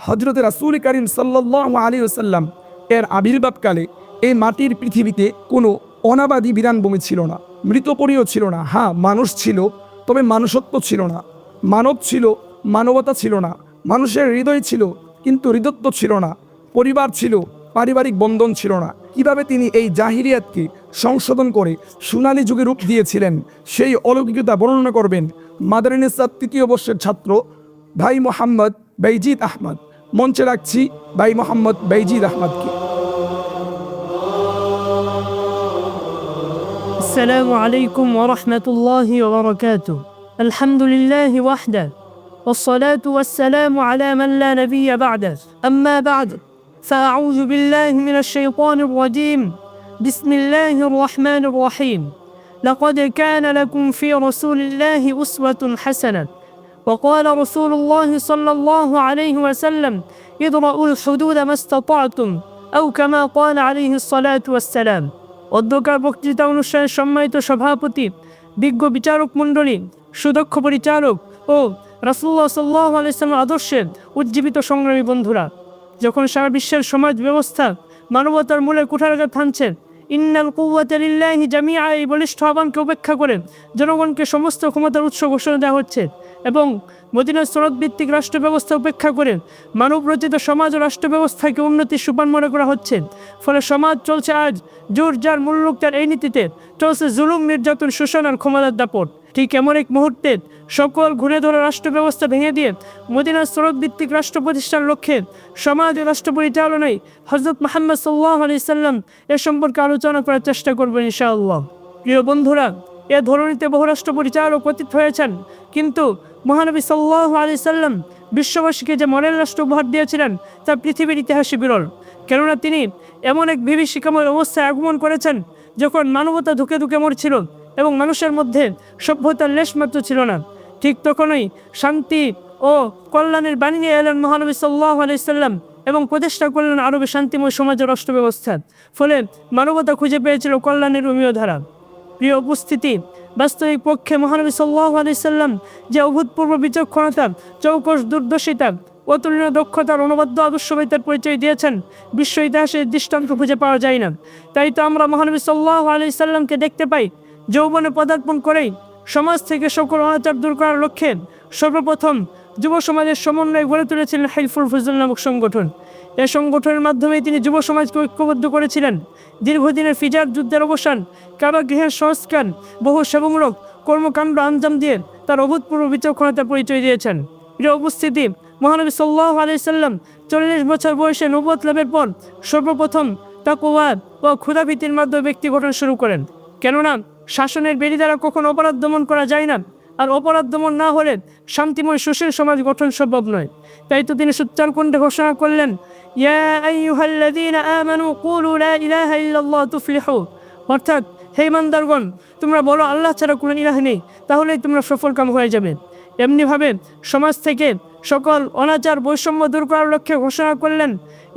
হজরত রাসুল করিম সাল্লাহ আলী ওসাল্লাম এর আবির্ভাবকালে এই মাটির পৃথিবীতে কোনো অনাবাদী বিরানভূমি ছিল না। মৃতপরীয় ছিল না। হ্যাঁ মানুষ ছিল, তবে মানুষত্ব ছিল না। মানব ছিল, মানবতা ছিল না। মানুষের হৃদয় ছিল, কিন্তু হৃদত্ব ছিল না। পরিবার ছিল, পারিবারিক বন্ধন ছিল না। কীভাবে তিনি এই জাহিরিয়াতকে সংশোধন করে সোনালী যুগে রূপ দিয়েছিলেন, সেই অলৌকিকতা বর্ণনা করবেন মাদারিনেসার তৃতীয় বর্ষের ছাত্র ভাই মোহাম্মদ বেইজিদ আহমদ। মঞ্চে রাখছি ভাই মোহাম্মদ বেইজিদ আহমদকে السلام عليكم ورحمة الله وبركاته الحمد لله وحده والصلاة والسلام على من لا نبي بعده أما بعد فأعوذ بالله من الشيطان الرجيم بسم الله الرحمن الرحيم لقد كان لكم في رسول الله أسوة حسنة وقال رسول الله صلى الله عليه وسلم ادرأوا الحدود ما استطعتم أو كما قال عليه الصلاة والسلام অধ্যকার বক্তৃতা অনুষ্ঠানের সম্মানিত সভাপতি বিজ্ঞ বিচারক মণ্ডলী সুদক্ষ পরিচালক ও রাসুল্লাহ সাল্লাহ আলাইসলামের আদর্শের উজ্জীবিত সংগ্রামী বন্ধুরা যখন সারা বিশ্বের সমাজ ব্যবস্থা মানবতার মূলে কুঠারাঘাত থানছেন ইন্নাল কুয়াতিল্লাহি জামিয়া এই বলিষ্ঠ আহ্বানকে উপেক্ষা করে জনগণকে সমস্ত ক্ষমতার উৎস ঘোষণা দেওয়া হচ্ছে এবং মদিনার সনদভিত্তিক রাষ্ট্র ব্যবস্থা উপেক্ষা করে মানব রচিত সমাজ ও রাষ্ট্র ব্যবস্থাকে উন্নতির সুপান মনে করা হচ্ছে। ফলে সমাজ চলছে আজ জোর যার মূল্যক তার এই নীতিতে। চলছে জুলুম, নির্যাতন, শোষণ আর ক্ষমতার দাপট। ঠিক এমন এক মুহূর্তে সকল ঘুরে ধরা রাষ্ট্র ব্যবস্থা ভেঙে দিয়ে মদিনার ভিত্তিক রাষ্ট্র প্রতিষ্ঠার লক্ষ্যে সমাজ ও রাষ্ট্র পরিচালনায় হজরত মাহমদ সাল্লাহ আলি সাল্লাম এ সম্পর্কে আলোচনা করার চেষ্টা করবেন ইনশাআল্লাহ। প্রিয় বন্ধুরা, এ ধরনীতে বহু রাষ্ট্র পরিচালক অতীত হয়েছেন, কিন্তু মহানবী সাল্লাহ আলি সাল্লাম বিশ্ববাসীকে যে মডেল রাষ্ট্র উপহার দিয়েছিলেন তা পৃথিবীর ইতিহাসে বিরল। কেননা তিনি এমন এক বিভীষিকাময় অবস্থায় আগমন করেছেন যখন মানবতা ধুকে ধুকে মরছিল। এবং মানুষের মধ্যে সভ্যতার লেশমাত্র ছিল না। ঠিক তখনই শান্তি ও কল্যাণের বাণী নিয়ে এলেন মহানবী সাল্লাহ আলাইসাল্লাম এবং প্রতিষ্ঠা করলেন আরবে শান্তিময় সমাজের রাষ্ট্র ব্যবস্থা ফলে মানবতা খুঁজে পেয়েছিল কল্যাণের রুমীয় ধারা। প্রিয় উপস্থিতি, বাস্তবিক পক্ষে মহানবী সাল্লাহ আলাইসাল্লাম যে অভূতপূর্ব বিচক্ষণতা, চৌকস দুর্দশিতা, অতুলনীয় দক্ষতার অনবদ্য আদর্শবাদিতার পরিচয় দিয়েছেন, বিশ্ব ইতিহাসে দৃষ্টান্ত খুঁজে পাওয়া যায় না। তাই তো আমরা মহানবী সাল্লাহ আলাইসাল্লামকে দেখতে পাই যৌবনে পদার্পণ করেই সমাজ থেকে সকল অনাচার দূর করার লক্ষ্যে সর্বপ্রথম যুব সমাজের সমন্বয় গড়ে তুলেছিলেন হাইফুল ফজল নামক সংগঠন। এ সংগঠনের মাধ্যমে তিনি যুব সমাজকে ঐক্যবদ্ধ করেছিলেন। দীর্ঘদিনের ফিজার যুদ্ধের অবসান, কারাগৃহের সংস্কার, বহু সেবমূলক কর্মকাণ্ড আঞ্জাম দিয়ে তার অভূতপূর্ব বিচক্ষণতার পরিচয় দিয়েছেন। প্রিয় উপস্থিতি, মহানবী সাল্লাহ আলাইসাল্লাম চল্লিশ বছর বয়সে নবত লাভের পর সর্বপ্রথম তাকওয়াদ ও ক্ষুধাভীতির মাধ্যমে ব্যক্তি গঠন শুরু করেন। কেননা শাসনের বেরি দ্বারা কখনো অপরাধ দমন করা যায় না। আর অপরাধ দমন না হলে শান্তিময় সুশীল সমাজ গঠন সম্ভব নয়। তাই তো তিনি সুচ্চার কণ্ঠে ঘোষণা করলেন অর্থাৎ, হে ইমানদারগণ, তোমরা বলো, আল্লাহ ছাড়া কোনো ইলাহ নেই, তাহলেই তোমরা সফল কাম হয়ে যাবে। এমনিভাবে সমাজ থেকে সকল অনাচার বৈষম্য দূর করার লক্ষ্যে ঘোষণা করলেন,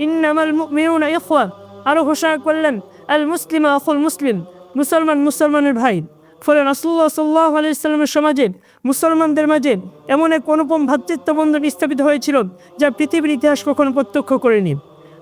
ইন্নামাল মুমিনুনা ইখওয়া। আরও ঘোষণা করলেন, আল মুসলিমা আখুল মুসলিম। মুসলমান মুসলমানের ভাই। ফলে রাসুল্লাহ সাল্লাহ আলাইসাল্লামের সমাজে মুসলমানদের মাঝে এমন এক অনুপম ভ্রাতৃত্ব বন্ধন স্থাপিত হয়েছিল যা পৃথিবীর ইতিহাস কখনো প্রত্যক্ষ করেনি।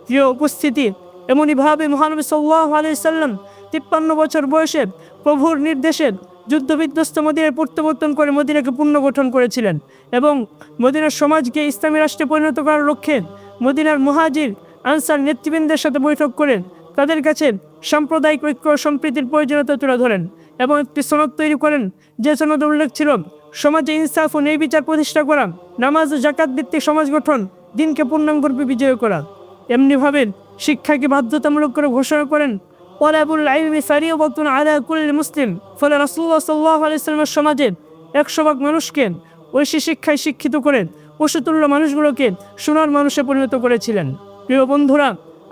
প্রিয় উপস্থিতি এমনইভাবে মহানবী সাল্লাহ আলাইসাল্লাম তিপ্পান্ন বছর বয়সে প্রভুর নির্দেশে যুদ্ধবিধ্বস্ত মদিনায় প্রত্যাবর্তন করে মদিনাকে পুনর্গঠন করেছিলেন এবং মদিনার সমাজকে ইসলামী রাষ্ট্রে পরিণত করার লক্ষ্যে মদিনার মহাজির আনসার নেতৃবৃন্দের সাথে বৈঠক করেন তাদের কাছে সাম্প্রদায়িক ঐক্য সম্প্রীতির প্রয়োজনীয়তা তুলে ধরেন এবং একটি সনদ তৈরি করেন। যে সনদ উল্লেখ ছিল, সমাজে ইনসাফ ও ন্যায় বিচার প্রতিষ্ঠা করা, নামাজ ও জাকাত ভিত্তিক সমাজ গঠন, দিনকে পূর্ণাঙ্গরূপে বিজয় করা। এমনিভাবে শিক্ষাকে বাধ্যতামূলক করে ঘোষণা করেন, ওয়ালাবুল আইমি ফারিও বক্তুন আলা মুসলিম। ফলে রাসুল্লাহ সাল্লাহ আলাইসলামের সমাজে একশো ভাগ মানুষকে ঐশী শিক্ষায় শিক্ষিত করেন পশুতুল্য মানুষগুলোকে সোনার মানুষে পরিণত করেছিলেন। প্রিয় বন্ধুরা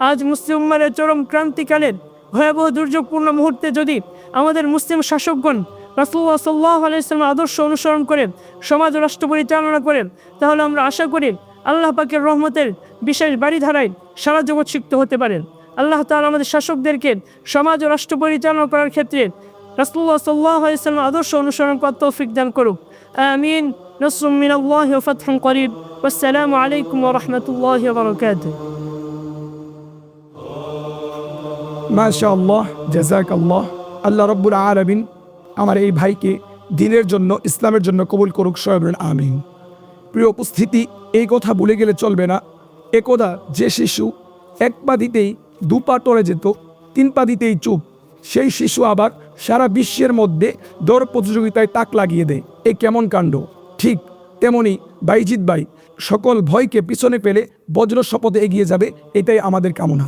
আজ মুসলিম উম্মারের চরম ক্রান্তিকালের ভয়াবহ দুর্যোগপূর্ণ মুহূর্তে যদি আমাদের মুসলিম শাসকগণ রাসুল্লাহ সাল্লাহ আলাইসলামের আদর্শ অনুসরণ করেন সমাজ ও রাষ্ট্র পরিচালনা করেন তাহলে আমরা আশা করি আল্লাহ পাকের রহমতের বিশেষ বাড়িধারায় সারা জগৎ সিক্ত হতে পারেন আল্লাহ তাআলা আমাদের শাসকদেরকে সমাজ ও রাষ্ট্র পরিচালনা করার ক্ষেত্রে রাসুল্লাহ সাল্লাহ আলাইসলামের আদর্শ অনুসরণ করার তৌফিক দান করুক আমিন نصر من الله وفتح قريب والسلام عليكم ورحمة الله وبركاته মাশা আল্লাহ জাজাক আল্লাহ আল্লাহ রব্বুল আলমিন আমার এই ভাইকে দিনের জন্য, ইসলামের জন্য কবুল করুক সয়বেন আমিন। প্রিয় উপস্থিতি, এই কথা ভুলে গেলে চলবে না। একদা যে শিশু এক পা দিতেই দু পা টরে যেত, তিন পা দিতেই চুপ, সেই শিশু আবার সারা বিশ্বের মধ্যে দৌড় প্রতিযোগিতায় তাক লাগিয়ে দেয়। এ কেমন কাণ্ড? ঠিক তেমনি বাইজিৎ ভাই সকল ভয়কে পিছনে পেলে বজ্র শপথে এগিয়ে যাবে, এটাই আমাদের কামনা।